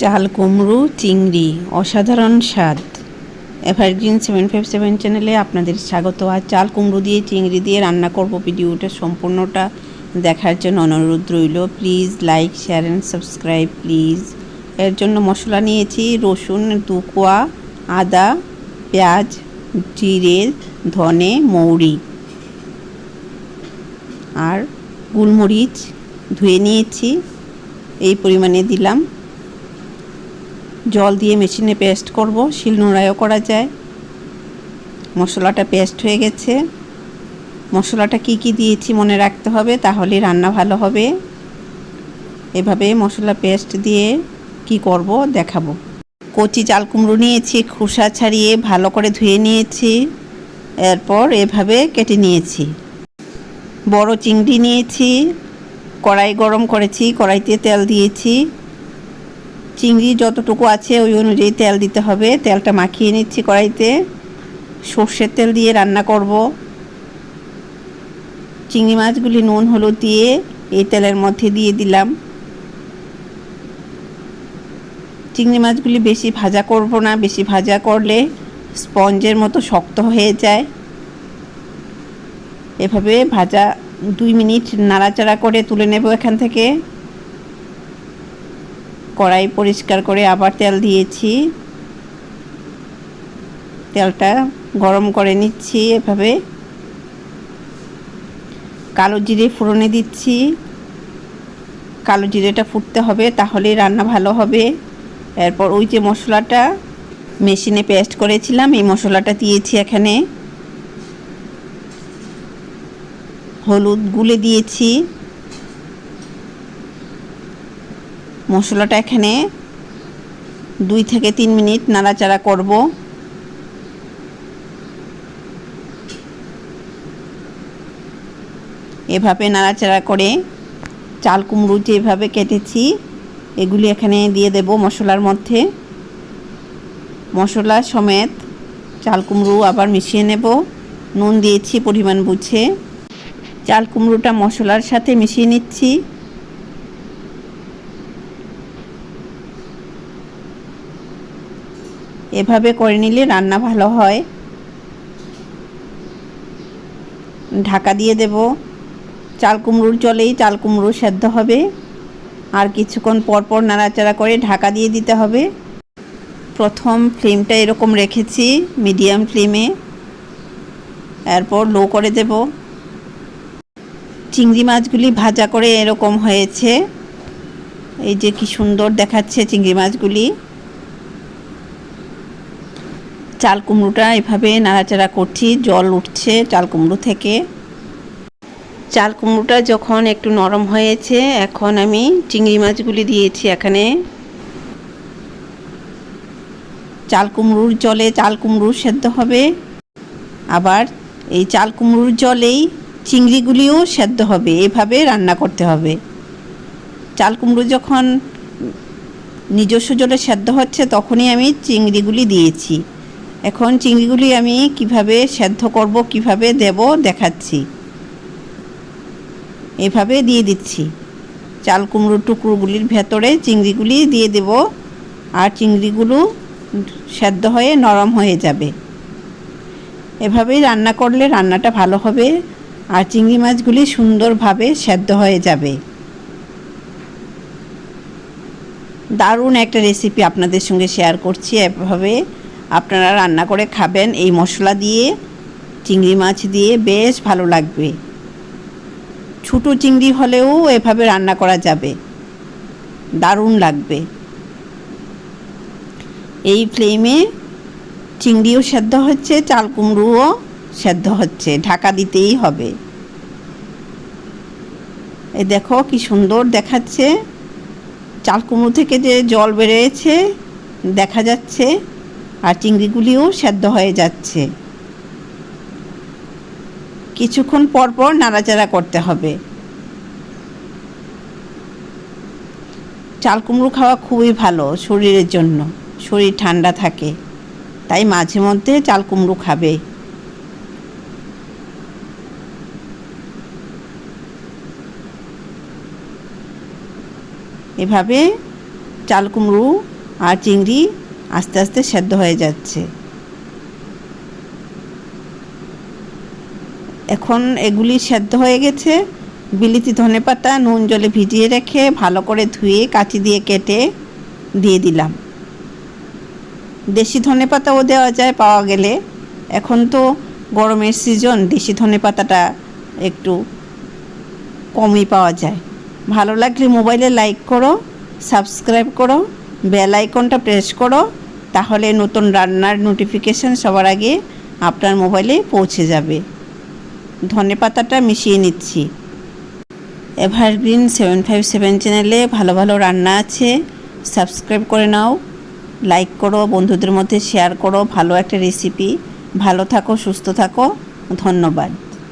চাল, কুমড়ো, চিংড়ি, অসাধারণ স্বাদ। এভারগ্রিন সেভেন ফাইভ সেভেন চ্যানেলে আপনাদের স্বাগত। আর চাল, কুমড়ো দিয়ে, চিংড়ি দিয়ে রান্না করব ভিডিওটা সম্পূর্ণটা দেখার জন্য অনুরোধ রইল। Please like, share and subscribe please. এর জন্য মশলা নিয়েছি রসুন দু কোয়া আদা, পেঁয়াজ, জিরে, ধনে, মৌরি। আর গোলমরিচ ধুয়ে নিয়েছি। এই পরিমাণে দিলাম। জল দিয়ে মেশিনে পেস্ট করব, শিল নোড়াইও করা যায়। মশলাটা পেস্ট হয়ে গেছে। মশলাটা কি কি দিয়েছি মনে রাখতে হবে তাহলে রান্না ভালো হবে। এভাবে মশলা পেস্ট দিয়ে কি করব দেখাবো। কচি চাল কুমড়ো নিয়েছি, খোসা ছাড়িয়ে ভালো করে ধুয়ে নিয়েছি। এরপর এভাবে কেটে নিয়েছি। বড় চিংড়ি নিয়েছি, কড়াই গরম করেছি, কড়াইতে তেল দিয়েছি। চিংড়ি যতটুকু আছে ওই অনুযায়ী তেল দিতে হবে। তেলটা মাখিয়ে নিচ্ছি কড়াইতে। সর্ষের তেল দিয়ে রান্না করব। চিংড়ি মাছগুলি নুন, হলুদ দিয়ে এই তেলের মধ্যে দিয়ে দিলাম। চিংড়ি মাছগুলি বেশি ভাজা করব না, বেশি ভাজা করলে স্পঞ্জের মতো শক্ত হয়ে যায়। এভাবে ভাজা দুই মিনিট নাড়াচাড়া করে তুলে নেব এখান থেকে। কড়াই পরিষ্কার করে আবার তেল দিয়েছি। তেলটা গরম করে নিচ্ছি এভাবে। কালো জিরে ফোড়নে দিচ্ছি। কালো জিরেটা ফুটতে হবে তাহলেই রান্না ভালো হবে। এরপর ওই যে মশলাটা মেশিনে পেস্ট করেছিলাম, এই মশলাটা দিয়েছি এখানে। হলুদ গুলে দিয়েছি। মশলাটা এখানে দুই থেকে তিন মিনিট নাড়াচাড়া করব। এভাবে নাড়াচাড়া করে চাল কুমড়ো যেভাবে কেটেছি, এগুলি এখানে দিয়ে দেব মশলার মধ্যে। মশলা সমেত চাল কুমড়ো আবার মিশিয়ে নেব। নুন দিয়েছি পরিমাণ বুঝে। চাল কুমড়োটা মশলার সাথে মিশিয়ে নিচ্ছি। এভাবে করে নিলে রান্না ভালো হয়। ঢাকা দিয়ে দেব। চাল কুমড়োর জলেই চাল কুমড়ো সেদ্ধ হবে। আর কিছুক্ষণ পর পর নাড়াচাড়া করে ঢাকা দিয়ে দিতে হবে। প্রথম ফ্লেমটা এরকম রেখেছি, মিডিয়াম ফ্লেমে। এরপর লো করে দেব। চিংড়ি মাছগুলি ভাজা করে এরকম হয়েছে। এই যে কি সুন্দর দেখাচ্ছে চিংড়ি মাছগুলি। চাল কুমড়োটা এভাবে নাড়াচাড়া করছি, জল উঠছে চাল কুমড়ো থেকে। চাল কুমড়োটা যখন একটু নরম হয়েছে, এখন আমি চিংড়ি মাছগুলি দিয়েছি এখানে। চাল কুমড়োর জলে চাল কুমড়ো সেদ্ধ হবে। আবার এই চাল কুমড়োর জলেই চিংড়িগুলিও সেদ্ধ হবে, এভাবে রান্না করতে হবে। চাল কুমড়ো যখন নিজস্ব জলে সেদ্ধ হচ্ছে, তখনই আমি চিংড়িগুলি দিয়েছি। এখন চিংড়িগুলি আমি কীভাবে সেদ্ধ করব, কীভাবে দেব দেখাচ্ছি। এভাবে দিয়ে দিচ্ছি। চাল কুমড়ো টুকরোগুলির ভেতরে চিংড়িগুলি দিয়ে দেব আর চিংড়িগুলো সেদ্ধ হয়ে নরম হয়ে যাবে। এভাবেই রান্না করলে রান্নাটা ভালো হবে আর চিংড়ি মাছগুলি সুন্দরভাবে সেদ্ধ হয়ে যাবে। দারুণ একটা রেসিপি আপনাদের সঙ্গে শেয়ার করছি। এভাবে আপনারা রান্না করে খাবেন। এই মশলা দিয়ে, চিংড়ি মাছ দিয়ে বেশ ভালো লাগবে। ছোটো চিংড়ি হলেও এভাবে রান্না করা যাবে। দারুণ লাগবে। এই ফ্লেমে চিংড়িও সেদ্ধ হচ্ছে, চাল কুমড়োও সেদ্ধ হচ্ছে। ঢাকা দিতেই হবে। এই দেখো কি সুন্দর দেখাচ্ছে। চাল কুমড়ো থেকে যে জল বেরিয়েছে, দেখা যাচ্ছে। আর চিংড়িগুলিও সেদ্ধ হয়ে যাচ্ছে। কিছুক্ষণ পর পর নাড়াচাড়া করতে হবে। চাল কুমড়ো খাওয়া খুবই ভালো শরীরের জন্য, শরীর ঠান্ডা থাকে, তাই মাঝে মধ্যে চাল কুমড়ো খাবে। এভাবে চাল কুমড়ো আর চিংড়ি আস্তে আস্তে সেদ্ধ হয়ে যাচ্ছে। এখন এগুলি সেদ্ধ হয়ে গেছে। বিলিতি ধনেপাতা নুন জলে ভিজিয়ে রেখে ভালো করে ধুয়ে কাঁচি দিয়ে কেটে দিয়ে দিলাম। দেশি ধনেপাতাও দেওয়া যায় পাওয়া গেলে। এখন তো গরমের সিজন দেশি ধনেপাতাটা একটু কমই পাওয়া যায়। ভালো লাগলে মোবাইলে লাইক করো সাবস্ক্রাইব করো বেল আইকনটা প্রেস করো। তাহলে নতুন রান্নার নোটিফিকেশান সবার আগে আপনার মোবাইলে পৌঁছে যাবে। ধনে পাতাটা মিশিয়ে নিচ্ছি। এভারগ্রিন সেভেন ফাইভ সেভেন চ্যানেলে ভালো ভালো রান্না আছে। সাবস্ক্রাইব করে নাও লাইক করো, বন্ধুদের মধ্যে শেয়ার করো, ভালো একটা রেসিপি ভালো থাকো, সুস্থ থাকো, ধন্যবাদ।